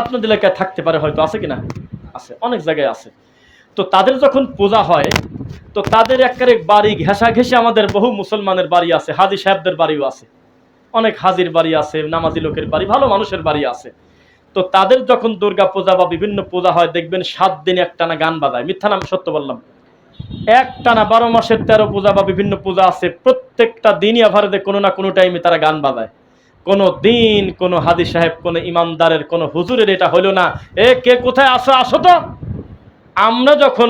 আপনাদের এলাকায় থাকতে পারে হয়তো, আছে কিনা? আছে, অনেক জায়গায় আছে। তো তাদের যখন পূজা হয়, তো তাদের একেবারে বাড়ি ঘেঁষা ঘেঁষে আমাদের বহু মুসলমানের বাড়ি আছে, হাজি সাহেবদের বাড়িও আছে। অনেক হাজির বাড়ি আছে, নামাজি লোকের বাড়ি, ভালো মানুষের বাড়ি আছে। তো তাদের যখন দুর্গা পূজা বা বিভিন্ন পূজা হয়, দেখবেন সাত দিন একটানা গান বাজায়। মিথ্যা নাম সত্য বললাম। একটানা বারো মাসের তেরো পূজা বা বিভিন্ন পূজা আছে, প্রত্যেকটা দিনই আভারে কোনো না কোনো টাইমে তারা গান বাজায়। কোনো দিন, কোনো হাদি সাহেব, কোনো ইমানদারের, কোনো হুজুরের এটা হলো না। এ কে কোথায় আসো আসো তো। আমরা যখন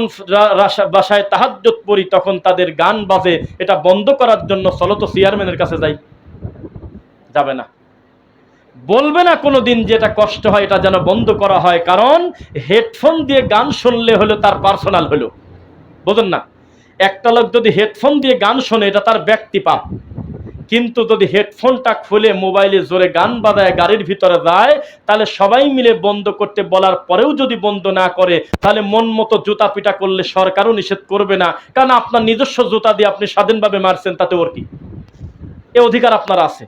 বাসায় তাহাজ্জত পড়ি, তখন তাদের গান বাজে। এটা বন্ধ করার জন্য চলো তো চেয়ারম্যানের কাছে যাই। যাবে না। বলবে না কোনো দিন যেটা কষ্ট হয়, এটা যেন বন্ধ করা হয়। কারণ হেডফোন দিয়ে গান শুনলে হলো তার পার্সোনাল হলো। বোঝেন না? একটা লোক যদি হেডফোন দিয়ে গান শোনে, এটা তার ব্যক্তি পাপ। কিন্তু যদি হেডফোনটা খুলে মোবাইলে জোরে গান বাজায় গাড়ির ভিতরে যায়, তাহলে সবাই মিলে বন্ধ করতে বলার পরেও যদি বন্ধ না করে, তাহলে মন মতো জুতা পিটা করলে সরকারও নিষেধ করবে না। কারণ আপনার নিজস্ব জুতা দিয়ে আপনি স্বাধীনভাবে মারছেন, তাতে ওর কি? এ অধিকার আপনার আছে।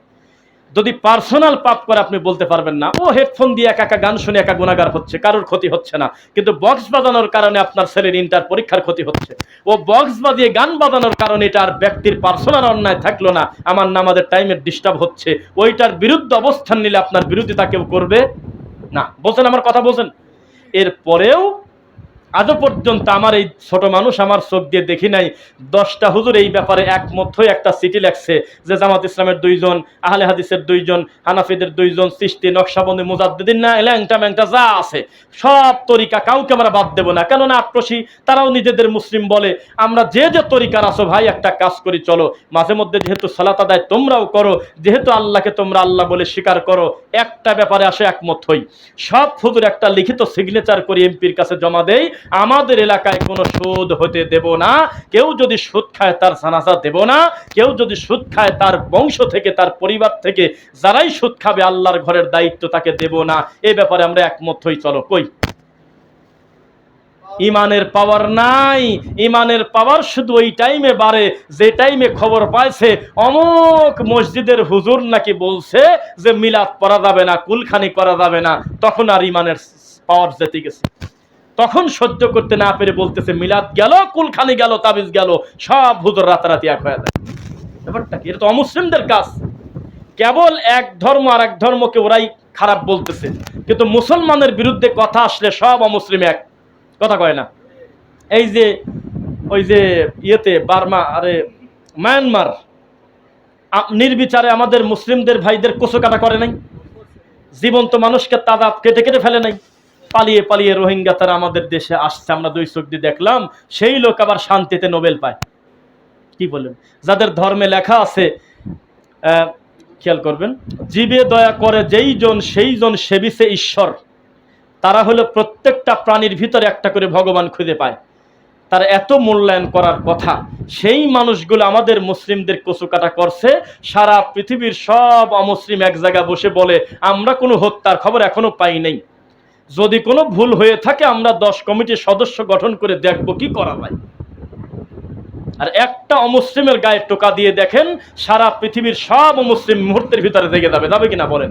যদি পার্সোনাল পাপ করে আপনি বলতে পারবেন না, ও হেডফোন দিয়ে একা একা গান শুনে একা গুণাগার হচ্ছে, কারোর ক্ষতি হচ্ছে না। কিন্তু বক্স বাজানোর কারণে আপনার ছেলের ইন্টার পরীক্ষার ক্ষতি হচ্ছে। ও বক্স বাজিয়ে গান বাজানোর কারণে এটা আর ব্যক্তির পার্সোনাল অন্যায় থাকল না, আমার না আমাদের টাইমের ডিস্টার্ব হচ্ছে। ওইটার বিরুদ্ধে অবস্থান নিলে আপনার বিরোধিতা কেউ করবে না। বলছেন আমার কথা বলছেন? এরপরেও আজও পর্যন্ত আমার এই ছোট মানুষ আমার চোখ দিয়ে দেখি নাই। দশটা হুজুর এই ব্যাপারে একমত হয়ে একটা চিঠি লেখছে যে জামাত ইসলামের দুইজন, আহলে হাদিসের দুইজন, হানাফিদের দুইজন, সৃষ্টি, নকশাবন্দি মুজাদ্দিন না ল্যাংটা ম্যাংটা যা আছে, সব তরিকা কাউকে আমরা বাদ দেবো না। কেননা আক্রোশী, তারাও নিজেদের মুসলিম বলে, আমরা যে যে তরিকার আছো ভাই, একটা কাজ করি, চলো। মাঝে মধ্যে যেহেতু সালাত আদায় তোমরাও করো, যেহেতু আল্লাহকে তোমরা আল্লাহ বলে স্বীকার করো, একটা ব্যাপারে আসে একমত হই। সব হুজুর একটা লিখিত সিগনেচার করি, এমপির কাছে জমা দেই আমাদের এলাকায় কোনো সুদ হতে দেব না। কেউ যদি সুদ খায়, তার জানাজা দেব না। কেউ যদি সুদ খায়, তার বংশ থেকে, তার পরিবার থেকে যারাই সুদ খাবে, আল্লাহর ঘরের দায়িত্ব তাকে দেব না। এই ব্যাপারে আমরা একমত হই। চলো, কই? ইমানের পাওয়ার নাই। ইমানের পাওয়ার শুধু ওই টাইমে বাড়ে, যে টাইমে খবর পাইছে, অমুক মসজিদের হুজুর নাকি বলছে যে মিলাদ পড়া যাবে না, কুলখানি করা যাবে না। তখন আর ইমানের পাওয়ার যেতে গেছে। তখন সহ্য করতে না পেরে বলতেছে, মিলাদ গেল, কুলখানি গেল, তাবিজ গেল, সব হুজুর রাতারাতি এক হয়ে যায়। ব্যাপারটা কি? এটা তো অমুসলিমদের কাজ। কেবল এক ধর্ম আর এক ধর্মকে ওরাই খারাপ বলতেছে। কিন্তু মুসলমানের বিরুদ্ধে কথা আসলে সব অমুসলিম এক। কথা কয় না। এই যে, ওই যে ইয়েতে, বার্মা, আরে, মায়ানমার নির্বিচারে আমাদের মুসলিমদের ভাইদের কোষো কাটা করে নাই। জীবন্ত মানুষকে তাজা কেটে কেটে ফেলে নাই। পালিয়ে পালিয়ে রোহিঙ্গা তারা আমাদের দেশে আসছে, আমরা দুই চোখ দিয়ে দেখলাম, সেই লোক আবার শান্তিতে নোবেল পায়। কি বলেন? যাদের ধর্মে লেখা আছে খেয়াল করবেন, জীবে দয়া করে যেই জন, সেই জন সেবিছে ঈশ্বর। তারা হলো প্রত্যেকটা প্রাণীর ভিতরে একটা করে ভগবান খুঁজে পায়। তার এত মূল্যায়ন করার কথা, সেই মানুষগুলো আমাদের মুসলিমদের কচুকাটা করছে, সারা পৃথিবীর সব অমুসলিম এক জায়গায় বসে বলে, আমরা কোনো হত্যার খবর এখনও পাই নাই। যদি কোনো ভুল হয়ে থাকে, আমরা দশ কমিটির সদস্য গঠন করে দেখব কি করা যায়। আর একটা অমুসলিমের গায়ে টোকা দিয়ে দেখেন, সারা পৃথিবীর সব মুসলিম মুহূর্তের ভিতরে থেকে যাবে। যাবে কিনা বলেন?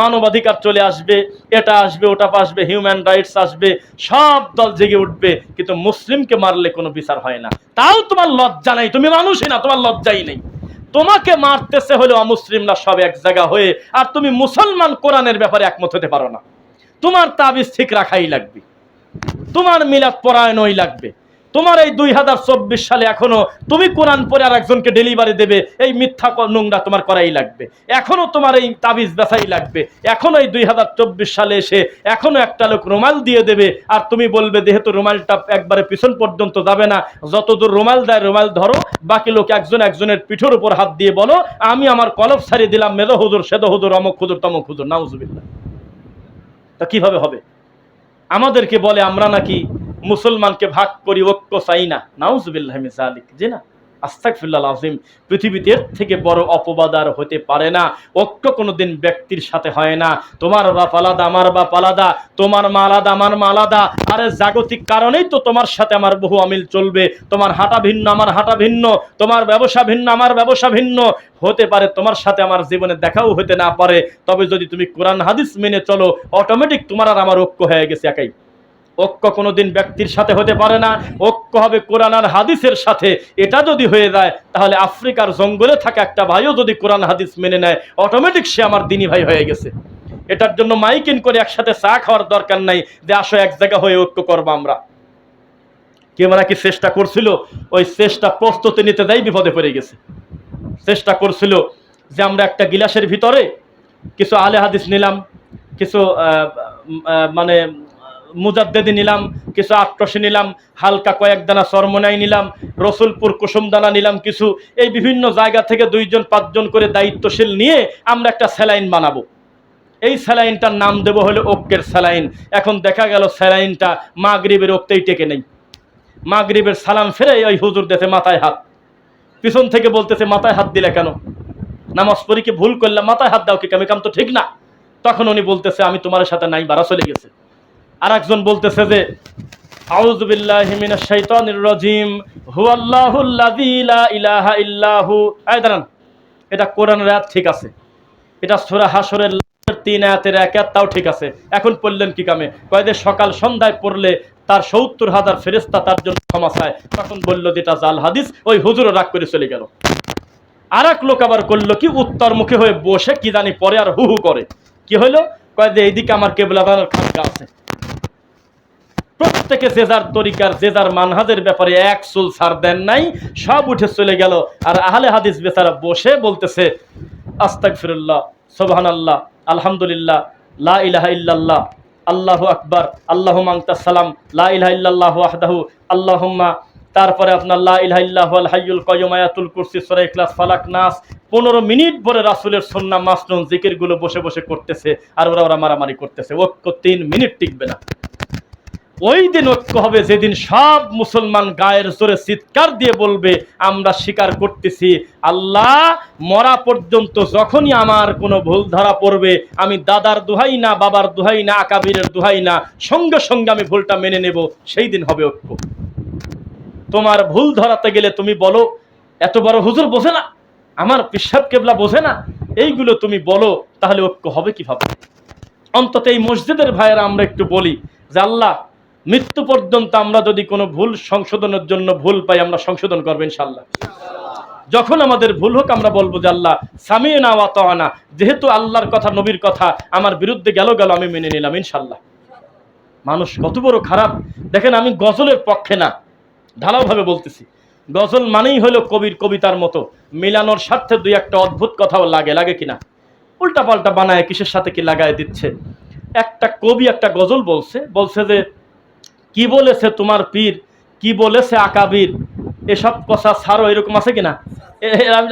মানবাধিকার চলে আসবে, এটা আসবে, ওটা আসবে হিউম্যান রাইটস আসবে, সব দল জেগে উঠবে, কিন্তু মুসলিমকে মারলে কোনো বিচার হয় না। তাও তোমার লজ্জা নাই, তুমি মানুষই না, তোমার লজ্জাই নেই। তোমাকে মারতেছে হলে অমুসলিমরা সব এক জায়গা হয়ে, আর তুমি মুসলমান কোরআনের ব্যাপারে একমত হতে পারো না। তোমার তাবিজ ঠিক রাখাই লাগবে। তোমার মিলাদ পরায়ণই লাগবে। তোমার এই দুই হাজার চব্বিশ সালে এখনও তুমি কোরআন পরে আর একজনকে ডেলিভারি দেবে, এই মিথ্যা নোংরা তোমার করাই লাগবে। এখনও তোমার এই তাবিজ বেচাই লাগবে। এখনও এই দুই হাজার চব্বিশ সালে এসে এখনও একটা লোক রুমাল দিয়ে দেবে আর তুমি বলবে, যেহেতু রুমালটা একবারে পিছন পর্যন্ত যাবে না, যতদূর রুমাল দেয় রুমাল ধরো, বাকি লোক একজন একজনের পিঠের উপর হাত দিয়ে বলো, আমি আমার কলব ছাড়িয়ে দিলাম মেদো হুজুর সেদো হুজুর, অমক হুজুর, তমক হুজুর, নাউজুবিল্লাহ। তা কীভাবে হবে? আমাদেরকে বলে আমরা নাকি মুসলমানকে ভাগ করি, ঐক্য চাই না। নাউজবিল্লাহ মিসালিক জি না? আস্তাকফিল্লাহ আজিম পৃথিবীতে থেকে বড় অপবাদ আর হতে পারে না। ঐক্য কোনোদিন ব্যক্তির সাথে হয় না। তোমার বাপ আলাদা, আমার বাপ আলাদা, তোমার মা আলাদা, আমার মা আলাদা। আরে জাগতিক কারণেই তো তোমার সাথে আমার বহু অমিল চলবে। তোমার হাঁটা ভিন্ন, আমার হাঁটা ভিন্ন, তোমার ব্যবসা ভিন্ন, আমার ব্যবসা ভিন্ন। হতে পারে তোমার সাথে আমার জীবনে দেখাও হতে না পারে। তবে যদি তুমি কোরআন, হাদিস মেনে চলো অটোমেটিক তোমার আর আমার ঐক্য হয়ে গেছে একাই। ঐক্য কোনোদিন ব্যক্তির সাথে হতে পারে না। ঐক্য হবে কোরআন আর হাদিসের সাথে। এটা যদি হয়ে যায়, তাহলে আফ্রিকার জঙ্গলে থাকা একটা ভাইও যদি কোরআন হাদিস মেনে নেয় অটোমেটিক সে আমার দিনী ভাই হয়ে গেছে। এটার জন্য মাইকিন করে একসাথে চা খাওয়ার দরকার নাই যে আসো এক জায়গা হয়ে ঐক্য করব আমরা। কেউ নাকি চেষ্টা করছিল, ওই চেষ্টা প্রস্তুতি নিতে দেয় বিপদে পড়ে গেছে। চেষ্টা করছিল যে আমরা একটা গিলাসের ভিতরে কিছু আলে হাদিস নিলাম, কিছু মানে মুজাদ্দেদি নিলাম, কিছু আট্রসি নিলাম, হালকা কয়েক দানা সরমনাই নিলাম, রসুলপুর কুসুমদানা নিলাম কিছু। এই বিভিন্ন জায়গা থেকে দুইজন, পাঁচজন করে দায়িত্বশীল নিয়ে আমরা একটা স্যালাইন বানাবো। এই স্যালাইনটার নাম দেবো হলো ঐক্যের স্যালাইন। এখন দেখা গেল স্যালাইনটা মাগরিবের ওক্তেই টেকে নেই। মাগরিবের সালাম ফেরে ওই হুজুর দেশে মাথায় হাত। পিছন থেকে বলতেছে, মাথায় হাত দিলে কেন? নামাজ পড়ি কি ভুল করলাম? মাথায় হাত দাও কি, কামি, কাম তো ঠিক না। তখন উনি বলতেছে, আমি তোমার সাথে নাই বাড়া চলে গেছে। আর একজন বলতেছে যে এটা ঠিক আছে, এটা সূরা হাসরের তিন আয়াতের এক তাও ঠিক আছে। এখন পড়লেন কি কামে? কয়েদে সকাল সন্ধ্যায় পড়লে তার সত্তর হাজার ফেরেস্তা তার জন্য ক্ষমা চায়। তখন বলল, যেটা জাল হাদিস, ওই হুজুরও রাগ করে চলে গেল। আর এক লোক আবার করল কি উত্তর মুখে হয়ে বসে কি জানি পরে আর হু হু করে। কি হইল? কয়েদে এইদিকে আমার কেবলা খানকা আছে। প্রত্যেকে যে যার তরিকার, যে যার মানহাজের ব্যাপারে এক চুল সার দেন নাই, সব উঠে চলে গেল। আর আহলে হাদিস বেচারা বসে বলতেছে আস্তাক ফিরুল্লাহ সোবাহান আল্লাহ আলহামদুলিল্লাহ, লা ইলাহা ইল্লাল্লাহ, আল্লাহু আকবার, আল্লাহু সালাম, লা ইলাহা ইল্লাল্লাহ আল্লাহুম্মা, তারপরে আপনার লা ইলাহা ইল্লাহু আল হাইয়ুল কাইয়ুম, আয়াতুল কুরসি, সূরা ইখলাস, ফালাক, নাস 15 মিনিট পরে রাসূলের সুন্নাহ মাসনুন জিকিরগুলো বসে বসে করতেছে, আর ওরা ওরা মারামারি করতেছে ঐক্য 3 মিনিট টিকবে না। ওই দিন ঐক্য হবে, যেদিন সব মুসলমান গায়ের জোরে চিৎকার দিয়ে বলবে, আমরা স্বীকার করতেছি, আল্লাহ মরা পর্যন্ত যখনই আমার কোনো ভুল ধরা পড়বে, আমি দাদার দুহাই না, বাবার দুহাই না, আকাবিরের দুহাই না, সঙ্গে সঙ্গে আমি ভুলটা মেনে নেব, সেই দিন হবে ঐক্য। তোমার ভুল ধরাতে গেলে তুমি বলো, এত বড় হুজুর বোঝে না, আমার পিসাব কেবলা বোঝে না, এইগুলো তুমি বলো, তাহলে ঐক্য হবে কীভাবে? অন্তত এই মসজিদের ভাইয়েরা আমরা একটু বলি, যে আল্লাহ মৃত্যু পর্যন্ত আমরা যদি কোনো ভুল সংশোধনের জন্য ভুল পাই, আমরা সংশোধন করব ইনশাল্লাহ যখন আমাদের ভুল হোক, আমরা বলব যে আল্লাহ সামিয়ে না ওয়াতানা যেহেতু আল্লাহর কথা, নবীর কথা আমার বিরুদ্ধে গেল গেল, আমি মেনে নিলাম ইনশাল্লাহ মানুষ কত বড় খারাপ। দেখেন, আমি গজলের পক্ষে না, ঢালাওভাবে বলতেছি। গজল মানেই হলো কবির কবিতার মতো। মিলানোর স্বার্থে দুই একটা অদ্ভুত কথাও লাগে লাগে কিনা? উল্টা পাল্টা বানায় কিসের সাথে কি লাগায় দিচ্ছে? একটা কবি একটা গজল বলছে বলছে যে কি বলেছে তোমার পীর? কি বলেছে আকাবির? এসব কথা ছাড়ো, এরকম আছে কিনা?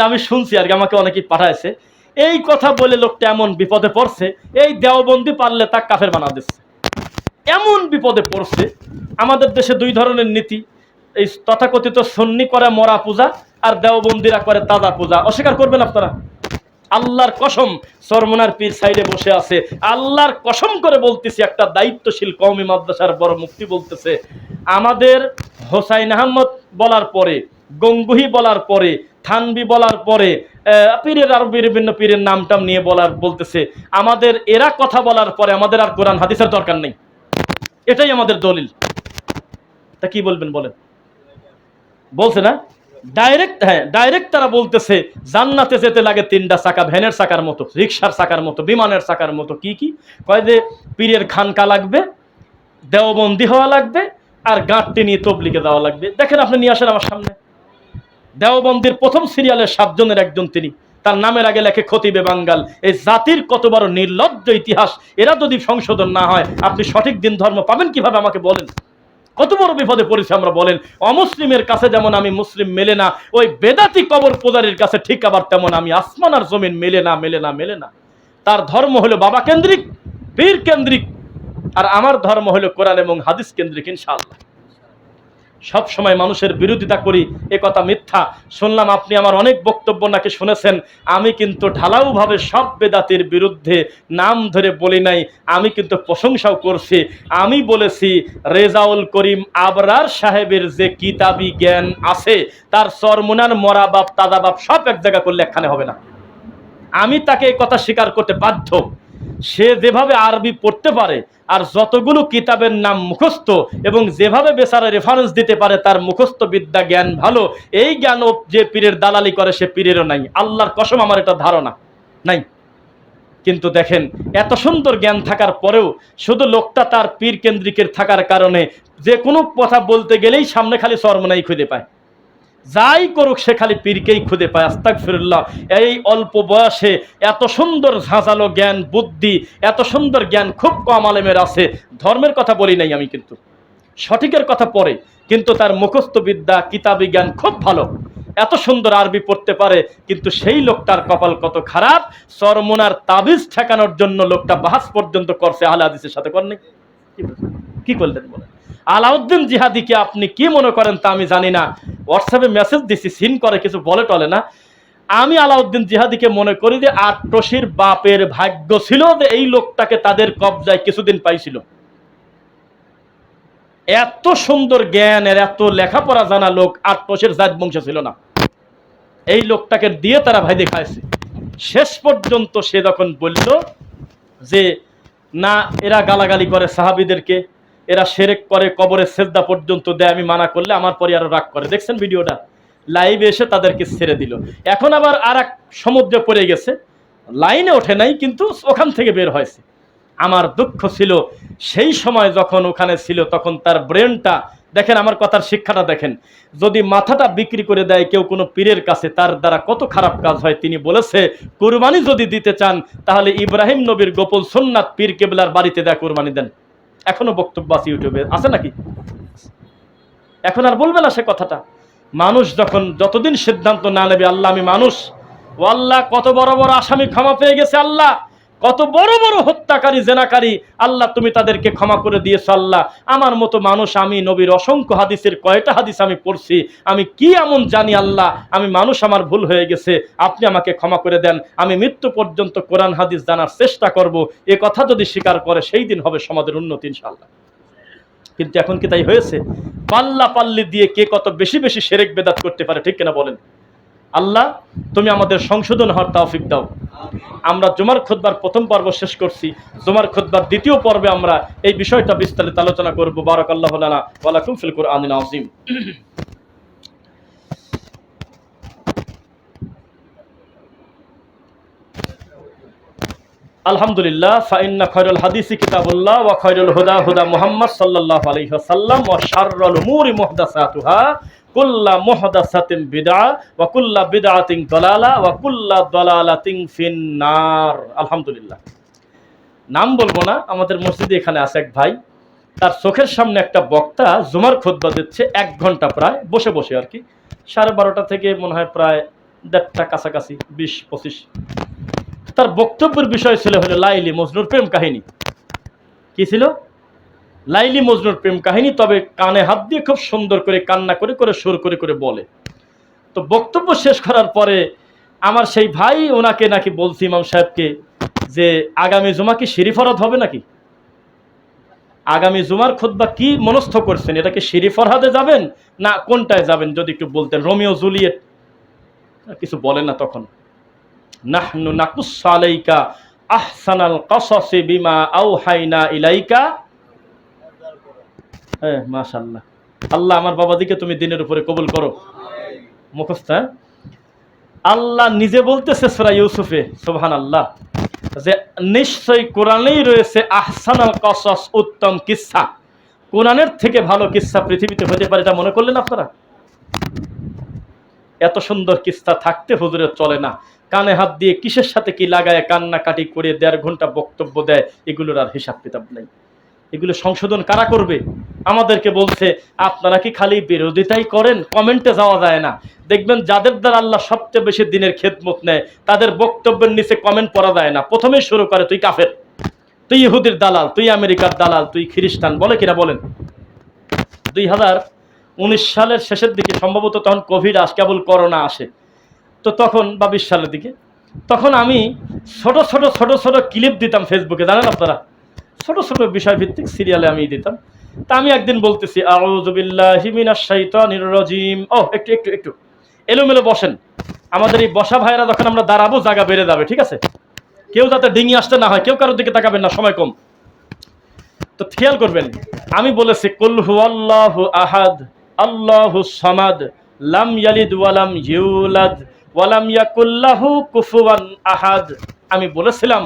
আমি শুনছি আর কি, আমাকে অনেকেই পাঠাইছে। এই কথা বলে লোকটা এমন বিপদে পড়ছে, এই দেওবন্দি পারলে তা কাফের বানা দিচ্ছে। এমন বিপদে পড়ছে, আমাদের দেশে দুই ধরনের নীতি। এই তথাকথিত সন্নি করে মরা পূজা আর দেওবন্দিরা করে তাজা পূজা। অস্বীকার করবেন আপনারা? আল্লাহর কসম, সরমনার পীর সাইডে বসে আছে। আল্লাহর কসম করে বলতেছি, একটা দায়িত্বশীল কওমি মাদ্রাসার বড় মুক্তি বলতেছে, আমাদের হোসাইন আহমদ বলার পরে, গঙ্গুহি বলার পরে, থানবি বলার পরে পীরের আরও বিভিন্ন পীরের নাম টাম নিয়ে বলার, বলতেছে, আমাদের এরা কথা বলার পরে আমাদের আর কোরআন হাদিসের দরকার নেই। এটাই আমাদের দলিল। তা কি বলবেন বলেন? বলছে না? ডাইরেক্ট হ্যাঁ ডাইরেক্ট তারা বলতেছে, জান্নাতে যেতে লাগে তিনটা চাকা, ভ্যানের চাকার মতো রিক্সার চাকার মতো, বিমানের চাকার মতো, কি কি? কয় যে পীরের খানকা লাগবে, দেওবন্দি হওয়া লাগবে, আর গাঁটটি নিয়ে তবলিকে দেওয়া লাগবে। দেখেন আপনি নিয়ে আসেন আমার সামনে। দেওবন্দির প্রথম সিরিয়ালের সাতজনের একজন তিনি। তার নামের আগে লেখে খতিবে বাঙ্গাল। এই জাতির কত বড় নির্লজ্জ ইতিহাস, এরা যদি সংশোধন না হয়, আপনি সঠিক দিন ধর্ম পাবেন কীভাবে আমাকে বলেন? কত বড় বিপদে পড়েছি আমরা বলেন, অমুসলিমের কাছে যেমন আমি মুসলিম মেলে না, ওই বেদাতি কবর পূজারীর কাছে ঠিক আবার তেমন আমি আসমান আর জমিন মেলে না মেলে না মেলে না। তার ধর্ম হলো বাবা কেন্দ্রিক, পীর কেন্দ্রিক, আর আমার ধর্ম হলো কোরআন এবং হাদিস কেন্দ্রিক, ইনশাআল্লাহ। সব সময় মানুষের বিরোধিতা করি, এ কথা মিথ্যা। শুনলাম আপনি আমার অনেক বক্তব্য নাকি শুনেছেন। আমি কিন্তু ঢালাউভাবে সব বেদাতির বিরুদ্ধে নাম ধরে বলি নাই, আমি কিন্তু প্রশংসাও করছি। আমি বলেছি, রেজাউল করিম আবরার সাহেবের যে কিতাবি জ্ঞান আছে, তার সরমুনার মরা বাপ তাদা বাপ সব এক জায়গা করলে একখানে হবে না। আমি তাকে এই কথা স্বীকার করতে বাধ্য। সে যেভাবে আরবি পড়তে পারে আর যতগুলো কিতাবের নাম মুখস্থ এবং যেভাবে বেচারা রেফারেন্স দিতে পারে, তার মুখস্থ বিদ্যা জ্ঞান ভালো, এই জ্ঞানও যে পীরের দালালি করে সে পীরেরও নাই। আল্লাহর কসম আমার এটা ধারণা নাই। কিন্তু দেখেন, এত সুন্দর জ্ঞান থাকার পরেও শুধু লোকটা তার পীর কেন্দ্রিকের থাকার কারণে যে কোনো কথা বলতে গেলেই সামনে খালি সরমনাই খুঁজে পায়। যাই করুক, সে খালি পীরকেই খুঁজে পায়। আস্তাক ফিরুল্লাহ এই অল্প বয়সে এত সুন্দর ঝাঁঝালো জ্ঞান, বুদ্ধি, এত সুন্দর জ্ঞান খুব কম আলেমের আছে। ধর্মের কথা বলি নাই আমি কিন্তু। সঠিকের কথা পড়ে, কিন্তু তার মুখস্থ বিদ্যা, কিতাবি জ্ঞান খুব ভালো। এত সুন্দর আরবি পড়তে পারে, কিন্তু সেই লোকটার কপাল কত খারাপ। সরমুনার তাবিজ ঠেকানোর জন্য লোকটা বাহাস পর্যন্ত করছে, আহলে হাদিসের সাথে করেনি? কি করলেন বলেন? আলাউদ্দিন জিহাদিকে আপনি কি মনে করেন তা আমি জানি না। হোয়াটসঅ্যাপে মেসেজ দিছি, সিন করে, কিছু বলে টলে না। আমি আলাউদ্দিন জিহাদিকে মনে করি যে আটটসির বাপের ভাগ্য ছিল যে এই লোকটাকে তাদের কবজায় কিছুদিন পাইছিল। এত সুন্দর জ্ঞানের এত লেখাপড়া জানা লোক আটটসের জাত বংশ ছিল না। এই লোকটাকে দিয়ে তারা ভাই দেখাইছে। শেষ পর্যন্ত সে যখন বলল যে, না, এরা গালাগালি করে সাহাবিদেরকে এরা সেরেক করে কবরের সেজদা পর্যন্ত দেয়, আমি মানা করলে আমার পরে আরও রাগ করে। দেখছেন ভিডিওটা? লাইভে এসে তাদেরকে ছেড়ে দিল। এখন আবার আর এক সমুদ্রে পড়ে গেছে। লাইনে ওঠে নাই, কিন্তু ওখান থেকে বের হয়েছে। আমার দুঃখ ছিল, সেই সময় যখন ওখানে ছিল, তখন তার ব্রেনটা দেখেন আমার কথার শিক্ষাটা দেখেন। যদি মাথাটা বিক্রি করে দেয় কেউ কোনো পীরের কাছে, তার দ্বারা কত খারাপ কাজ হয়। তিনি বলেছে, কুরবানি যদি দিতে চান, তাহলে ইব্রাহিম নবীর গোপল সোননাথ পীর কেবলার বাড়িতে দেয় কুরবানি দেন। এখনও বক্তব্য আছে ইউটিউবে, আছে নাকি? এখন আর বলবে না সে কথাটা। মানুষ যখন যতদিন সিদ্ধান্ত না নেবে, আল্লাহ আমি মানুষ। ও আল্লাহ, কত বড় বড় আসামি ক্ষমা পেয়ে গেছে আল্লাহ। কত বড় বড় হত্যাকারী, জেনাকারী, আল্লাহ তুমি তাদেরকে ক্ষমা করে দিয়েছ, আল্লাহ। আমার মতো মানুষ, আমি নবীর অসংখ্য হাদিসের কয়টা হাদিস আমি পড়ছি, আমি কি এমন জানি, আল্লাহ? আমি মানুষ, আমার ভুল হয়ে গেছে, আপনি আমাকে ক্ষমা করে দেন। আমি মৃত্যু পর্যন্ত কোরআন, হাদিস জানার চেষ্টা করব, এ কথা যদি স্বীকার করে, সেই দিন হবে সমাজের উন্নতি ইনশাল্লাহ কিন্তু এখন কি তাই হয়েছে? পাল্লা পাল্লি দিয়ে কে কত বেশি বেশি সেরেক বেদাত করতে পারে, ঠিক কিনা বলেন? আল্লাহ, তুমি আমাদের সংশোধন হওয়ার তৌফিক দাও। আমরা জুমার খুতবার প্রথম পর্ব শেষ করছি। জুমার খুতবার দ্বিতীয় পর্বে আমরা এই বিষয়টা বিস্তারিত আলোচনা করব। বারাক আল্লাহ ওয়ালাকুম ফিল কুরআনিন আযীম। আলহামদুলিল্লাহ, ফাইন্না খয়রুল হাদিসি কিতাবুল্লাহ ওয়া খয়রুল হুদা হুদা মুহাম্মদ সাল্লাল্লাহু আলাইহি ওয়াসাল্লাম ওয়া শাররুল উমুরি মুহদাসাতুহা। কুল্লা মুহদাসাতিন বিদআ ওয়া কুল্লা বিদআতিন দালালা ওয়া কুল্লা দালালাতিন ফিন্নার। আলহামদুলিল্লাহ। নাম বলব না, আমাদের মসজিদে এখানে আছে এক ভাই। তার চোখের সামনে একটা বক্তা জুমার খুতবা দিচ্ছে এক ঘণ্টা প্রায়, বসে বসে আর কি। সাড়ে বারোটা থেকে মনে হয় প্রায় দেড়টা কাছাকাছি, বিশ, পঁচিশ। তার বক্তব্যের বিষয় ছিল হলো লাইলি মজনুর প্রেম কাহিনী। কি ছিল? লাইলি মজনুর প্রেম কাহিনী, তবে কানে হাত দিয়ে খুব সুন্দর করে, কান্না করে করে, সুর করে করে বলে। তো বক্তব্য শেষ করার পরে আমার সেই ভাই, ওনাকে নাকি বলছি ইমাম সাহেবকে যে, আগামী জুমা কি শিরিফরত হবে নাকি? আগামী জুমার খুতবা কি মনস্থ করছেন? এটা কি শিরিফরহাদে যাবেন না কোনটায় যাবেন? যদি একটু বলতেন। Romeo Juliet. কিছু বলে না তখন। নাহনু নাকুস আলাইকা আহসানাল কসসি বিমা আউহাইনা ইলাইকা হ্যাঁ মাশাআল্লাহ। আল্লাহ আমার বাবাদিকে তুমি দিনের উপরে কবুল করো। মুখস্থ হ্যাঁ? আল্লাহ নিজে বলতেছে সূরা ইউসুফে, সুবহানাল্লাহ, যে নিশ্চয়ই কোরআনেই রয়েছে আহসানাল কসস উত্তম কিসসা কোরআনের থেকে ভালো কিসসা পৃথিবীতে হতে পারে এটা মনে করলেন আপনারা? এত সুন্দর কিস্তা থাকতে হুজুরের চলে না। কানে হাত দিয়ে কিসের সাথে কি লাগায়, কান্নাকাটি করে দেড় ঘণ্টা বক্তব্য দেয়, এগুলোর আর হিসাব কিতাব নেই। এগুলো সংশোধন কারা করবে? আমাদেরকে বলছে, আপনারা কি খালি বিরোধিতাই করেন? কমেন্টে যাওয়া যায় না। দেখবেন যাদের দ্বারা আল্লাহ সবচেয়ে বেশি দিনের খেদমত নেয়, তাদের বক্তব্যের নিচে কমেন্ট পড়া যায় না। প্রথমেই শুরু করে, তুই কাফের? তুই ইহুদির দালাল? তুই আমেরিকার দালাল? তুই খ্রিস্টান? বলে কিনা বলেন। দুই হাজার উনিশ সালের শেষের দিকে সম্ভবত তখন কোভিড আস, কেবল করোনা আসে। তো তখন, বা বিশ সালের দিকে, তখন আমি ছোট ছোট ছোট ছোট ক্লিপ দিতাম ফেসবুকে জানেন আপনারা? ছোট ছোট বিষয় ভিত্তিক সিরিয়ালে আমি দিতাম। তা আমি একদিন বলতেছি রাজিম। ও একটু একটু একটু। এলোমেলো বসেন। আমাদের এই বসা ভাইরা যখন আমরা দাঁড়াবো, জায়গা বেড়ে যাবে, ঠিক আছে? কেউ যাতে ডিঙি আসতে না হয়, কেউ কারোর দিকে তাকাবেন না, সময় কম। তো খেয়াল করবেন, আমি বলেছি, কুল হুয়াল্লাহু আহাদ, আল্লাহু সামাদ, লাম ইয়ালিদ ওয়ালাম ইউলাদ ওয়ালাম ইয়াকুল্লাহু কুফুয়ান আহাদ। আমি বলেছিলাম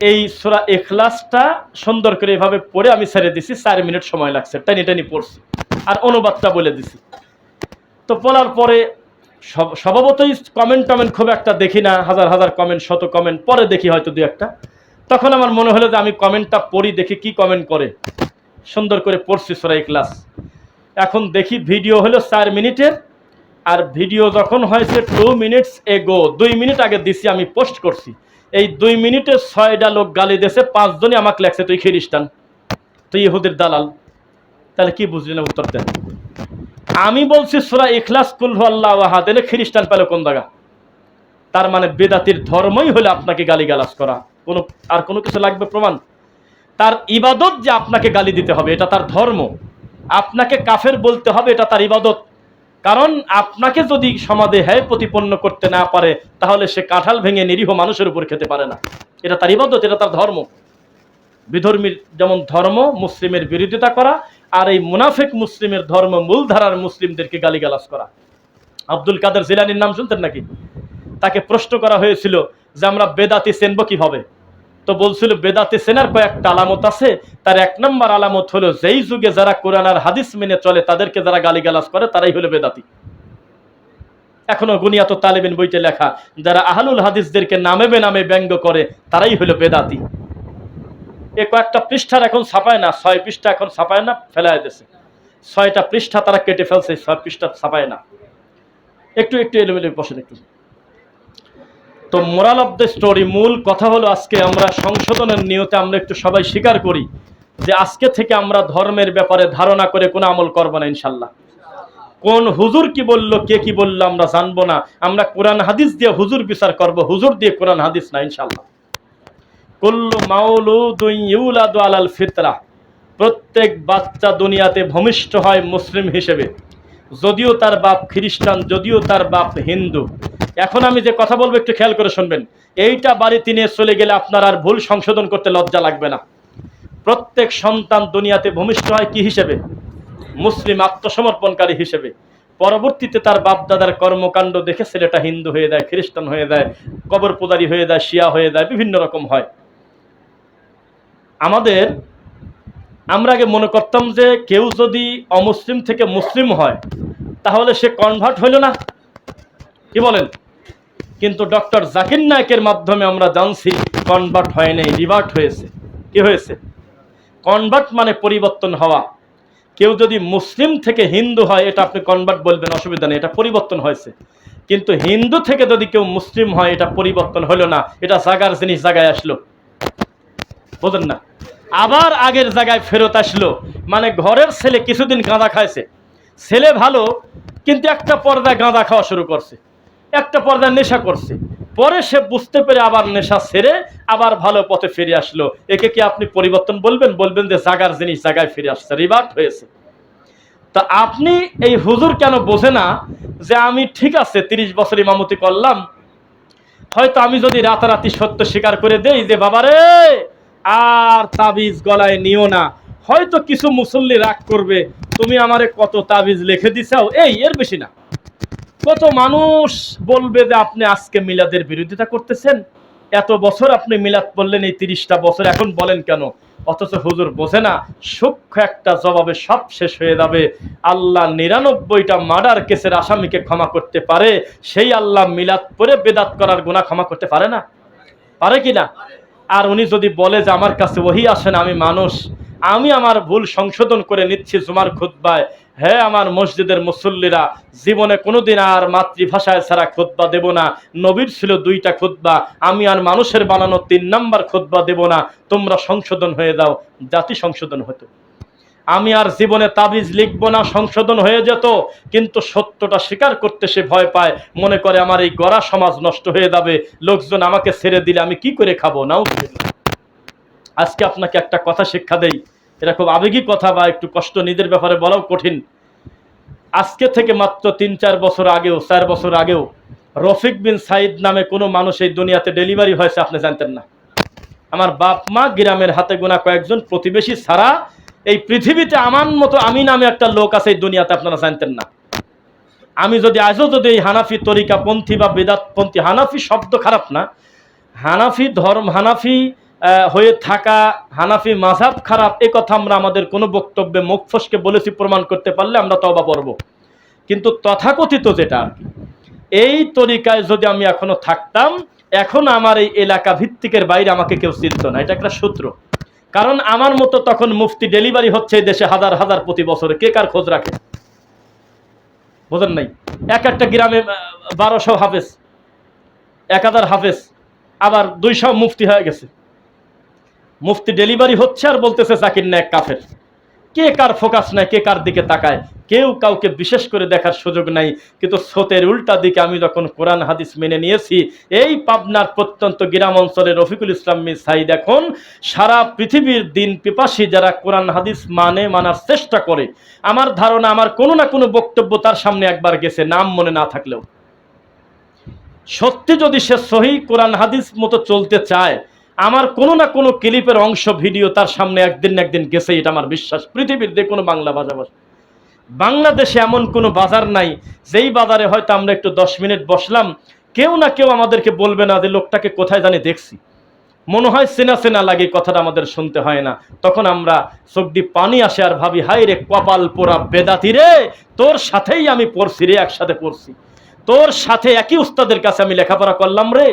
এই সূরা ইখলাসটা সুন্দর করে এভাবে পড়ে আমি ছেড়ে দিছি, চার মিনিট সময় লাগছে, টানি টানি পড়ছি। আর অনুবাদটা বলে দিছি। তো বলার পরে সব- স্বভাবতই কমেন্ট টমেন্ট খুব একটা দেখি না, হাজার হাজার কমেন্ট শত কমেন্ট পরে দেখি হয়তো দু একটা। তখন আমার মনে হলো যে আমি কমেন্টটা পড়ি, দেখি কি কমেন্ট করে। সুন্দর করে পড়ছি সোরাই ক্লাস এখন দেখি ভিডিও হলো চার মিনিটের, আর ভিডিও যখন হয়েছে টু মিনিটস এগো দুই মিনিট আগে দিছি, আমি পোস্ট করছি। এই দুই মিনিটে ছয়টা লোক গালি দিয়েছে, পাঁচজনই আমাকে লেখছে, তুই খ্রিস্টান, তুই ইহুদের দালাল। তাহলে কি বুঝলি না উত্তর দেন? আমি বলছি, সুরা ইখলাস আল্লাহ আহাদ এলে খ্রিস্টান পেল কোন জায়গা? তার মানে বেদাতির ধর্মই হলে আপনাকে গালিগালাজ করা। কোনো, আর কোনো কিছু লাগবে প্রমাণ? তার ইবাদত যে আপনাকে গালি দিতে হবে, এটা তার ধর্ম। আপনাকে কাফের বলতে হবে, এটা তার ইবাদত। কারণ আপনাকে যদি সমাধে হ্যায় প্রতিপন্ন করতে না পারে, তাহলে সে কাঁঠাল ভেঙে নিরীহ মানুষের উপর খেতে পারে না। এটা তার ইবাদত, এটা তার ধর্ম। বিধর্মীর যেমন ধর্ম, মুসলিমের বিরোধিতা করা, আর এই মুনাফিক মুসলিমের ধর্ম, মূলধারার মুসলিমদেরকে গালিগালাজ করা। আব্দুল কাদের জিলানির নাম শুনতেন নাকি? তাকে প্রশ্ন করা হয়েছিল যে, আমরা বেদাতি চেনব কীভাবে? তো বলছিল, বেদাতি চেনার কয়েকটা আলামত আছে। তার এক নম্বর আলামত হলো, যেই যুগে যারা কোরআন আর হাদিস মেনে চলে, তাদেরকে যারা গালিগালাজ করে, তারাই হলো বেদাতি। এখনও গুনিয়াত তালেবেন বইতে লেখা, যারা আহলুল হাদিসদেরকে নামে বেনামে ব্যঙ্গ করে, তারাই হলো বেদাতি। এ কয়েকটা পৃষ্ঠার এখন ছাপায় না, ছয় পৃষ্ঠা এখন ছাপায় না, ফেলায় দিছে। ছয়টা পৃষ্ঠা তারা কেটে ফেলছে, ছয় পৃষ্ঠা ছাপায় না। একটু একটু এলোমেলো বসেন একটু। তো মোরাল অফ দ্য স্টোরি মূল কথা হলো আজকে আমরা সংশোধনের নিয়তে আমরা একটু সবাই স্বীকার করি যে আজকে থেকে আমরা ধর্মের ব্যাপারে ধারণা করে কোনো আমল করব না ইনশাল্লাহ। কোন হুজুর কি বলল, কে কি বলল আমরা জানব না। আমরা কোরআন হাদিস দিয়ে হুজুর বিচার করব, হুজুর দিয়ে কোরআন হাদিস না ইনশাল্লাহ। কুল্লু মাউলুদুন ইউলাদু ফিতরা। প্রত্যেক বাচ্চা দুনিয়াতে ভূমিষ্ঠ হয় মুসলিম হিসেবে। যদিও তার বাপ খ্রিস্টান, যদিও তার বাপ হিন্দু। এখন আমি যে কথা বলব, একটু খেয়াল করে শুনবেন। এইটা বাড়িতে নিয়ে চলে গেলে আপনার আর ভুল সংশোধন করতে লজ্জা লাগবে না। প্রত্যেক সন্তান দুনিয়াতে ভূমিষ্ঠ হয় কি হিসেবে? মুসলিম আত্মসমর্পণকারী হিসেবে। পরবর্তীতে তার বাপদাদার কর্মকাণ্ড দেখে ছেলেটা হিন্দু হয়ে যায়, খ্রিস্টান হয়ে যায়, কবর পূজারি হয়ে যায়, শিয়া হয়ে যায়, বিভিন্ন রকম হয়। আমাদের, আমরা আগে মনে করতাম যে কেউ যদি অমুসলিম থেকে মুসলিম হয়, তাহলে সে কনভার্ট হইল না। কি বলেন? কিন্তু ডক্টর জাকির নায়কের মাধ্যমে আমরা জানছি কনভার্ট হয় নাই রিভার্ট হয়েছে। কি হয়েছে? কনভার্ট মানে পরিবর্তন হওয়া। কেউ যদি মুসলিম থেকে হিন্দু হয়, এটা আপনি কনভার্ট বলবেন, অসুবিধা নেই, এটা পরিবর্তন হয়েছে। কিন্তু হিন্দু থেকে যদি কেউ মুসলিম হয়, এটা পরিবর্তন হলো না, এটা জাগার জিনিস জায়গায় আসলো। বোঝেন না? আবার আগের জায়গায় ফেরত আসলো। মানে ঘরের ছেলে কিছুদিন গাঁদা খাইছে। ছেলে ভালো, কিন্তু একটা পর্দায় গাঁদা খাওয়া শুরু করছে। একটা পর্দায় নেশা করছে। পরে সে বুঝতে পেরে আবার নেশা ছেড়ে আবার ভালো পথে ফিরে আসলো। একে কি আপনি পরিবর্তন বলবেন? বলবেন যে জাগার জিনিস জায়গায় ফিরে আসছে, রিভার্ট হয়েছে। তা আপনি এই হুজুর কেন বোঝে না যে আমি ঠিক আছে, তিরিশ বছর ইমামতি করলাম। হয়তো আমি যদি রাতারাতি সত্য স্বীকার করে দেই যে, বাবারে, আর তাবিজ গলায় নিও না। হয়তো কিছু মুসল্লি রাগ করবে, তুমি আমারে কত তাবিজ লিখে দিছাও? এই, এর বেশি না। কত মানুষ বলবে যে আপনি আজকে মিলাদের বিরোধিতা করতেছেন? এত বছর আপনি মিলাদ বললেন, এই তিরিশটা বছর এখন বলেন কেন? অথচ হুজুর বোঝে না, সূক্ষ্ম একটা জবাবে সব শেষ হয়ে যাবে। আল্লাহ নিরানব্বইটা মার্ডার কেসের আসামিকে ক্ষমা করতে পারে, সেই আল্লাহ মিলাদ পরে বেদাত করার গুণা ক্ষমা করতে পারে না? পারে কি না? আর উনি যদি বলে যে আমার কাছে ওহি আসেন আমি মানুষ, আমি আমার ভুল সংশোধন করে নিচ্ছি জুমার খুদ্বায় হ্যাঁ আমার মসজিদের মুসল্লিরা, জীবনে কোনোদিন আর মাতৃভাষায় ছাড়া খুদ্া দেব না। নবীর ছিল দুইটা খুদ্া আমি আর মানুষের বানানো তিন নাম্বার খুদ্া দেব না। তোমরা সংশোধন হয়ে দাও জাতি সংশোধন হতো। আমি আর জীবনে তাবিজ লিখব না, সংশোধন হয়ে যেত, কিন্তু সত্যটা স্বীকার করতে সে ভয় পায়। মনে করে আমার এই গড়া সমাজ নষ্ট হয়ে যাবে। লোকজন আমাকে ছেড়ে দিলে আমি কি করে খাব? নাও আজকে আপনাকে একটা কথা শিক্ষা দেই। এটা খুব আবেগী কথা বা একটু কষ্ট নিজের ব্যাপারে বলাও কঠিন। আজকে থেকে মাত্র তিন চার বছর আগেও, চার বছর আগেও রফিক বিন সাইদ নামে কোনো মানুষ এই দুনিয়াতে ডেলিভারি হয়েছে আপনি জানতেন না। আমার বাপ মা গ্রামের হাতে গোনা কয়েকজন প্রতিবেশী ছাড়া এই পৃথিবীতে আমার মতো আমি নামে একটা লোক আছে এই দুনিয়াতে আপনারা জানতেন না। আমি যদি আজও যদি এই হানাফি তরিকা পন্থী বা বেদাতপন্থী, হানাফি শব্দ খারাপ না, হানাফি ধর্ম, হানাফি হয়ে থাকা হানাফি মাঝাব খারাপ, এ কথা আমরা আমাদের কোনো বক্তব্যে মুখ ফসকে বলেছি, প্রমাণ করতে পারলে আমরা তবা পড়ব। কিন্তু তথাকথিত যেটা এই তরিকায় যদি আমি এখনও থাকতাম, এখন আমার এই এলাকা ভিত্তিকের বাইরে আমাকে কেউ চিনত না, এটা একটা সূত্র। কারণ আমার মতো তখন মুফতি ডেলিভারি হচ্ছে দেশে হাজার হাজার প্রতি বছরে, কে কার খোঁজ রাখে? বোঝেন নাই? এক একটা গ্রামে বারোশো হাফেজ, এক হাজার হাফেজ, আবার দুইশো মুফতি হয়ে গেছে। মুফতি ডেলিভারি হচ্ছে আর বলতেছে জাকির নায়ক কাফের। কে কার ফোকাস নেয় কে কার দিকে তাকায়? কেউ কাউকে বিশেষ করে দেখার সুযোগ নাই, কিন্তু স্রোতের উল্টা দিকে আমি যখন কোরআন, হাদিস মেনে নিয়েছি, এই পাবনার প্রত্যন্ত গ্রাম অঞ্চলের রফিকুল ইসলাম মির সাইদ এখন সারা পৃথিবীর দিন পিপাসী যারা কোরআন, হাদিস মানে মানার চেষ্টা করে, আমার ধারণা আমার কোনো না কোনো বক্তব্য তার সামনে একবার গেছে, নাম মনে না থাকলেও। সত্যি যদি সে সহি কোরআন, হাদিস মতো চলতে চায় আমার কোনো না কোনো ক্লিপের অংশ, ভিডিও তার সামনে একদিন না একদিন গেছে এটা আমার বিশ্বাস। পৃথিবীর যে কোনো বাংলা ভাষাভাষী। বাংলাদেশে এমন কোনো বাজার নাই, যেই বাজারে হয়তো আমরা একটু দশ মিনিট বসলাম, কেউ না কেউ আমাদেরকে বলবে না যে লোকটাকে কোথায় জানি দেখছি। মনে হয় চেনা চেনা লাগে কথাটা আমাদের শুনতে হয় না। তখন আমরা চোখ পানি আসে আর ভাবি হাই রে কপাল পোড়া বেদাতি রে, তোর সাথেই আমি পড়ছি রে, একসাথে পড়ছি। তোর সাথে একই উস্তাদের কাছে আমি লেখাপড়া করলাম রে।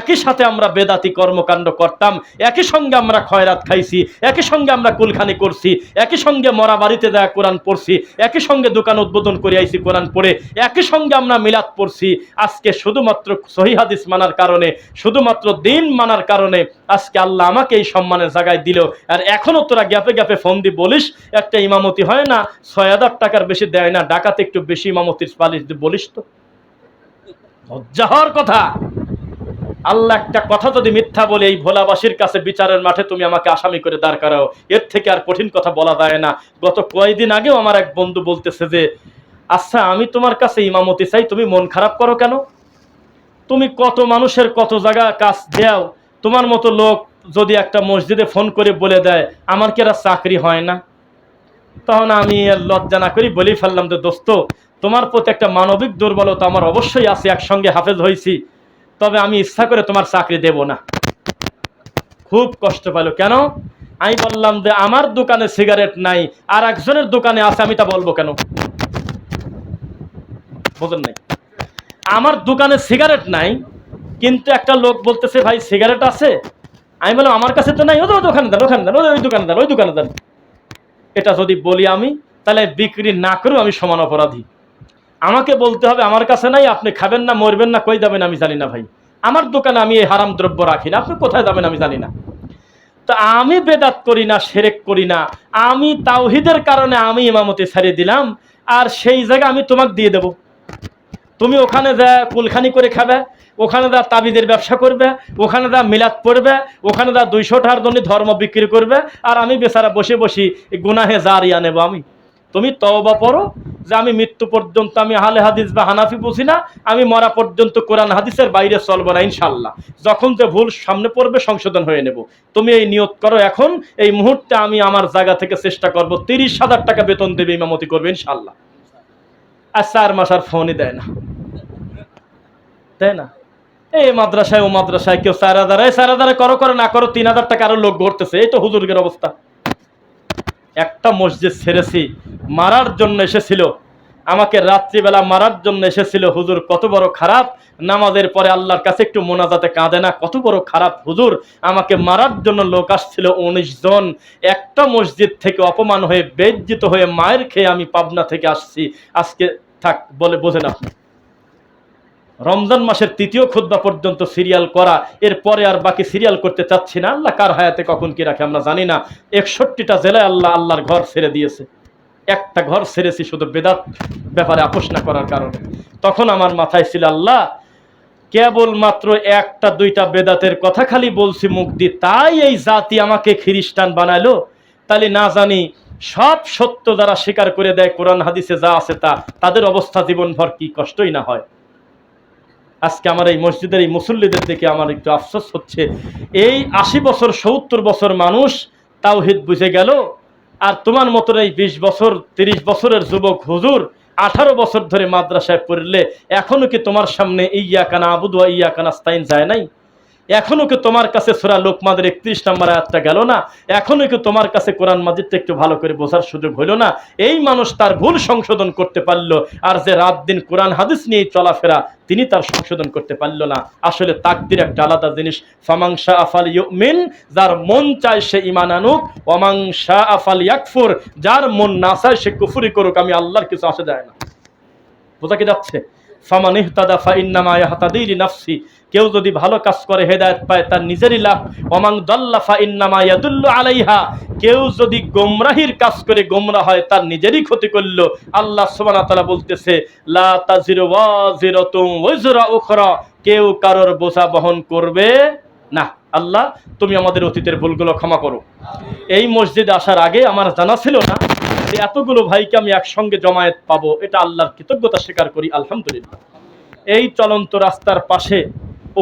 একই সাথে আমরা বেদাতি কর্মকাণ্ড করতাম, একই সঙ্গে আমরা খয়রাত খাইছি, একই সঙ্গে আমরা কুলখানি করছি, একই সঙ্গে মরা বাড়িতে দেয়া কোরআন পড়ছি, একই সঙ্গে দোকান উদ্বোধন করে আইছি কোরআন পড়ে, একই সঙ্গে আমরা মিলাদ পড়ছি। আজকে শুধুমাত্র সহি হাদিস মানার কারণে, শুধুমাত্র দিন মানার কারণে আজকে আল্লাহ আমাকে এই সম্মানের জায়গায় দিল। আর এখনও তোরা গ্যাপে গ্যাপে ফোন দি বলিস, একটা ইমামতি হয় না, ছয় হাজার টাকার বেশি দেয় না, ডাকাতে একটু বেশি ইমামতির পালিশ বলিস তো। লজ্জা হওয়ার কথা। আল্লাহ একটা কথা যদি মিথ্যা বলে, এই ভোলাবাসীর কাছে বিচারের মাঠে তুমি আমাকে আসামি করে দাঁড় করাও, এর থেকে আর কঠিন কথা বলা যায় না। গত কয়েকদিন আগেও আমার এক বন্ধু বলতেছে যে আচ্ছা আমি তোমার কাছে ইমামতি চাই, তুমি মন খারাপ করো কেন? তুমি কত মানুষের কত জায়গা কাজ দেও, তোমার মতো লোক যদি একটা মসজিদে ফোন করে বলে দেয়, আমার কি আর চাকরি হয় না? তখন আমি লজ্জা না করি বলেই ফেললাম যে, দোস্ত তোমার প্রতি একটা মানবিক দুর্বলতা আমার অবশ্যই আছে, একসঙ্গে হাফেজ হয়েছি। তবে আমি ইচ্ছা করে তোমার চাকরি দেব না। খুব কষ্ট পেল কেন? আমি বললাম যে আমার দোকানে সিগারেট নাই, আর একজনের দোকানে আছে, আমি তা বলব কেন? বোঝেন নাই? আমার দোকানে সিগারেট নাই, কিন্তু একটা লোক বলতেছে, ভাই, সিগারেট আছে? আমি বললাম, আমার কাছে তো নাই। ও দোকানে দেন, ওখানে দেন ওই দোকানে দেন, ওই দোকানে দেন। এটা যদি বলি আমি, তাহলে বিক্রি না করেও আমি সমান অপরাধী। আমাকে বলতে হবে, আমার কাছে নাই, আপনি খাবেন না, মরবেন না, কই যাবেন আমি জানি না ভাই। আমার দোকানে আমি এই হারাম দ্রব্য রাখি না, আপনি কোথায় যাবেন আমি জানি না। তো আমি বেদাত করি না, সেরেক করি না, আমি তাওহিদের কারণে আমি ইমামতি ছাড়িয়ে দিলাম, আর সেই জায়গা আমি তোমাকে দিয়ে দেব। তুমি ওখানে যা কুলখানি করে খাবে, ওখানে যা তাবিদের ব্যবসা করবে, ওখানে যা মিলাদ পড়বে, ওখানে যা দুইশো টাকার জন্য ধর্ম বিক্রি করবে, আর আমি বেচারা বসে বসি গুনাহে জারিয়া নেব আমি। তুমি তওবা পড়ো যে আমি মৃত্যু পর্যন্ত আমি হালে হাদিস বা হানাফি বুঝি না, আমি মরা পর্যন্ত কোরআন হাদিসের বাইরে চলবো না ইনশাল্লাহ যখন যে ভুল সামনে পড়বে সংশোধন হয়ে নেব। তুমি এই নিয়ত করো এখন, এই মুহূর্তে আমি আমার জায়গা থেকে চেষ্টা করব তিরিশ হাজার টাকা বেতন দেবে ইমামতি করবে ইনশাল্লাহ আর চার মাস আর ফোনই দেয় না। দেয় না। এই মাদ্রাসায় ও মাদ্রাসায় কেউ চার হাজার, এই চার হাজারে করো করো, না করো, তিন হাজার টাকা আরও লোক ঘুরতেছে এই তো হুজুরগের অবস্থা। একটা মসজিদ ছেড়েছি, মারার জন্য এসেছিল। আমাকে রাত্রিবেলা মারার জন্য এসেছিল। হুজুর, কত বড় খারাপ। নামাজের পরে আল্লাহর কাছে একটু মোনাজাতে কাঁদে না। কত বড় খারাপ। হুজুর, আমাকে মারার জন্য লোক আসছিল উনিশ জন। একটা মসজিদ থেকে অপমান হয়ে, বেজ্জিত হয়ে মায়ের খেয়ে আমি পাবনা থেকে আসছি। আজকে থাক, বলে বোঝেন আপনি। রমজান মাসের তৃতীয় খুদ্া পর্যন্ত সিরিয়াল করা, এরপরে আর বাকি সিরিয়াল করতে চাচ্ছি না। আল্লাহ কার হায়াতে কখন কি রাখে আমরা জানি না। একষট্টিটা জেলায় আল্লাহ আল্লাহর ঘর ছেড়ে দিয়েছে। একটা ঘর ছেড়েছি শুধু বেদাত ব্যাপারে আপোষ না করার কারণে। তখন আমার মাথায় ছিল, আল্লাহ, কেবলমাত্র একটা, দুইটা বেদাতের কথা খালি বলছি মুখ দিয়ে। তাই এই জাতি আমাকে খ্রিস্টান বানাইলো তাহলে না জানি সব সত্য যারা স্বীকার করে দেয়, কোরআন হাদিসে যা আছে তা, তাদের অবস্থা জীবনভর কি কষ্টই না হয়। আজকে আমার এই মসজিদের, এই মুসল্লিদের দিকে আমার একটু আফসোস হচ্ছে। এই আশি বছর, সত্তর বছর মানুষ তাওহিদ বুঝে গেল, আর তোমার মতন এই বিশ বছর, তিরিশ বছরের যুবক হুজুর আঠারো বছর ধরে মাদ্রাসায় পড়লে এখনও কি তোমার সামনে ইয়া কানা আবুদুয়া ইয়া কানা স্তাইন যায় নাই? এখনও কি তোমার কাছে সুরা লোকমাদের একত্রিশ নম্বর আয়াতটা গেল না? এখনও কি তোমার কাছে কোরআন মাজিদটা একটু ভালো করে বোঝার সুযোগ হইল না? এই মানুষ তার ভুল সংশোধন করতে পারল, আর যে রাত দিন কোরআন হাদিস নিয়ে চলাফেরা, তিনি তার সংশোধন করতে পারল না। আসলে তাকদির একটা আলাদা জিনিস। ফামাংশা আফাল ইউমিন যার মন চায় সে ইমান আনুক। অমাংশা আফাল ইয়াকফুর যার মন না চায় সে কুফুরি করুক। আমি আল্লাহর কিছু আসে যায় না। বোঝা কি যাচ্ছে? ফামান ইহতাদা ফা ইন্নামা নাফসি কেউ যদি ভালো কাজ করে, হেদায়েত পায়, তার নিজেরই লাভ। ওমাং দল্লা ফা ইন্নামা ইয়াদুল্লু আলাইহা। কেউ যদি গোমরাহির কাজ করে, গোমরা হয়, তার নিজেরই ক্ষতি করল। আল্লাহ সুবহানাহু তাআলা বলতেছে, লা তাজিরু ওয়াজিরাতুম ওয়াজরা উখরা। কেউ কারোর বোঝা বহন করবে না। আল্লাহ, তুমি আমাদের অতীতের ভুলগুলো ক্ষমা করো। এই মসজিদে আসার আগে আমার জানা ছিল না যে এতগুলো ভাইকে আমি একসঙ্গে জমায়েত পাবো, এটা আল্লাহর কৃতজ্ঞতা স্বীকার করি, আলহামদুলিল্লাহ। এই চলন্ত রাস্তার পাশে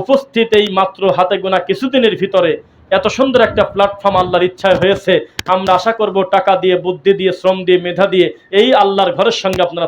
উপস্থিত এই মাত্র হাতে গোনা কিছুদিনের ভিতরে এত সুন্দর একটা প্ল্যাটফর্ম আল্লাহর ইচ্ছায় হয়েছে। আমরা আশা করব টাকা দিয়ে, বুদ্ধি দিয়ে, শ্রম দিয়ে, মেধা দিয়ে এই আল্লাহর ঘরের সঙ্গে আপনারা